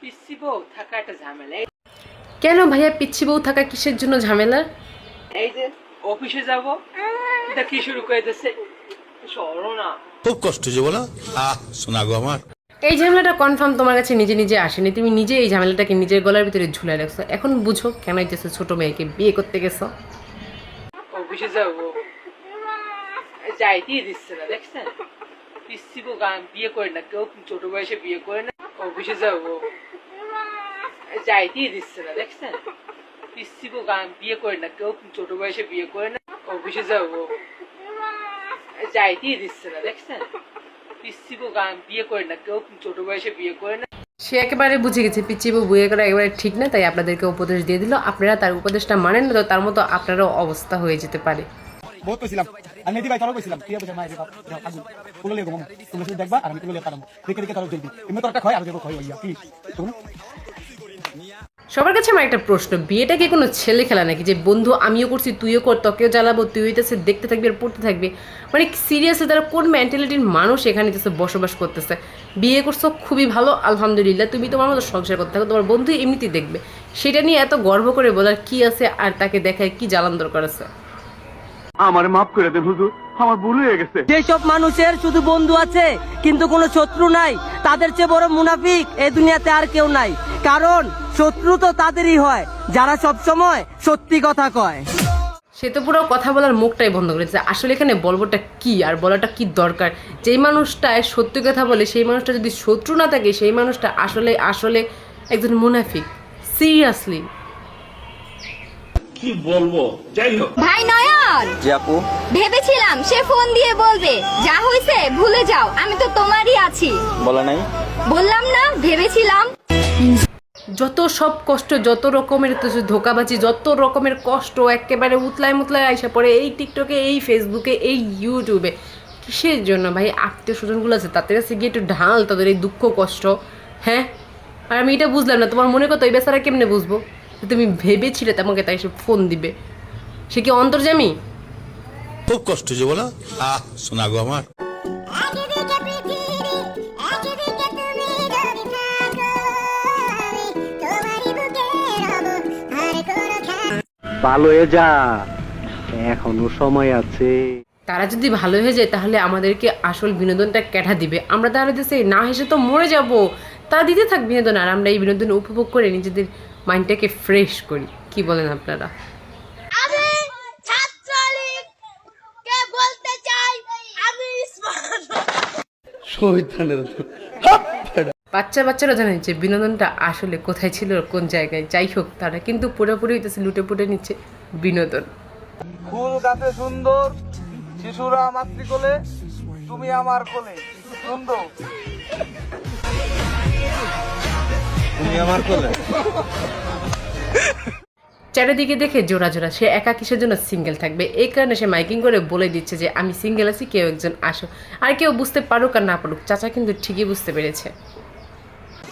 পিসি বউ থাকা একটা ঝামেলা। কেন ভাইয়া পিচ্ছি বউ থাকা কিসের জন্য ঝামেলা? এই যে অফিসে যাব এটা কি শুরু করে দিচ্ছে সরোনা খুব কষ্ট যে বলো। আহ শোনা গো আমার। এই ঝামেলাটা কনফার্ম তোমার কাছে নিজে নিজে আসেনি। তুমি নিজে এই ঝামেলাটাকে নিজের গলার ভিতরে ঝুলাই রাখছো। এখন বুঝো কেন হইতেছে ছোট মেয়েকে বিয়ে করতে গেছো? অফিসে যাব। যাইতেই দিচ্ছে না দেখছেন? পিসি বউ গান বিয়ে করে না কেউ ছোট বয়সে বিয়ে করে না অফিসে যাব। যাইতেই দিচ্ছে না দেখছেন? পিসিবু গান বিয়ে করে না কেউ ছোট বয়সে বিয়ে করে না অফিসে যাব। যাইতেই দিচ্ছে না দেখছেন? পিসিবু গান বিয়ে করে না কেউ ছোট বয়সে বিয়ে করে না। সে একেবারে বুঝে গেছে পিচ্ছি বউ বিয়ে করা একেবারে ঠিক না তাই আপনাদেরকে উপদেশ দিয়ে দিল। আপনারা তার উপদেশটা মানেন না তো তার মতো আপনারও অবস্থা হয়ে যেতে পারে। বহুত কইছিলাম। আমি ভাই কইছিলাম। বাপ? আগুন। লিয়ে তুমি শুধু দেখবা আর আমি লিয়ে দেখে দেখে এমনি আর দেখো ক্ষয় হইয়া কি? তুমি সবার কাছে আমার একটা প্রশ্ন বিয়েটা কি কোনো ছেলে খেলা নাকি? যে বন্ধু আমিও করছি তুইও কর তোকেও জ্বালাবো তুই হইতেছে দেখতে থাকবি আর পড়তে থাকবি। মানে সিরিয়াসলি তারা কোন মেন্টালিটির মানুষ এখানে হইতেছে বসবাস করতেছে? বিয়ে করছ খুবই ভালো আলহামদুলিল্লাহ তুমি তোমার মতো সংসার করতে থাকো তোমার বন্ধু এমনিতেই দেখবে। সেটা নিয়ে এত গর্ব করে বলার কি আছে আর তাকে দেখায় কি জ্বালান দরকার আছে? আমার মাফ করে দেন হুজুর আমার ভুল হয়ে গেছে। যেসব মানুষের শুধু বন্ধু আছে কিন্তু কোনো শত্রু নাই তাদের চেয়ে বড় মুনাফিক এই দুনিয়াতে আর কেউ নাই। কারণ শত্রু তো তাদেরই হয় যারা সব সময় সত্যি কথা কয়। সে তো পুরো কথা বলার মুখটাই বন্ধ করেছে। আসলে এখানে বলবোটা কি আর বলাটা কি দরকার? যেই মানুষটায় সত্যি কথা বলে সেই মানুষটা যদি শত্রু না থাকে সেই মানুষটা আসলে আসলে একজন মুনাফিক। সিরিয়াসলি কি বলব? যাই হোক। ভাই নয়ন! জি আপু। ভেবেছিলাম সে ফোন দিয়ে বলবে যা হইছে ভুলে যাও আমি তো তোমারই আছি। বলে নাই। বললাম না ভেবেছিলাম যত সব কষ্ট, যত রকমের ধোকাবাজি, যত রকমের কষ্ট একেবারে উতলায় মুতলায় আইসা পড়ে এই টিকটকে, এই ফেসবুকে, এই ইউটিউবে। কিসের জন্য ভাই? আত্মীয় স্বজনগুলো আছে, তাদের কাছে গিয়ে একটু ঢাল, তাদের এই দুঃখ, কষ্ট হ্যাঁ? আর আমি এটা বুঝলাম না, তোমার মনে কত এই বেচারা কেমনে বুঝব? তুমি ভেবেছিলে তোমাকে তাই সে ফোন দিবে। সে কি অন্তর্জামী? খুব কষ্ট যে বলো। আহ শোনা গো আমার। ভালো হয়ে যা। এখনও সময় আছে। তারা যদি ভালো হয়ে যায় তাহলে আমাদেরকে আসল বিনোদনটা ক্যাঠা দিবে। আমরা তাহলে দেশে না হেসে তো মরে যাব। তারা দিতে থাক বিনোদন আর আমরা এই বিনোদন উপভোগ করে নিজেদের মাইন্ডটাকে ফ্রেশ করি। কি বলেন আপনারা? আমি ছাত্রলীগ কে বলতে চাই আমি বাচ্চা বাচ্চারা জানে যে বিনোদনটা আসলে কোথায় ছিল কোন জায়গায়। যাই হোক তারা কিন্তু পুরোপুরি হইতেছে লুটে পুটে নিচ্ছে বিনোদন। ফুল গাছে সুন্দর শিশুরা মাতৃকোলে তুমি আমার কোলে। সুন্দর। তুমি আমার কোলে। চারিদিকে দেখে জোড়া জোড়া সে একা কিসের জন্য সিঙ্গেল থাকবে? এই কারণে সে মাইকিং করে বলে দিচ্ছে যে আমি সিঙ্গেল আছি কেউ একজন আসো আর কেউ বুঝতে পারুক আর না পারুক চাচা কিন্তু ঠিকই বুঝতে পেরেছে।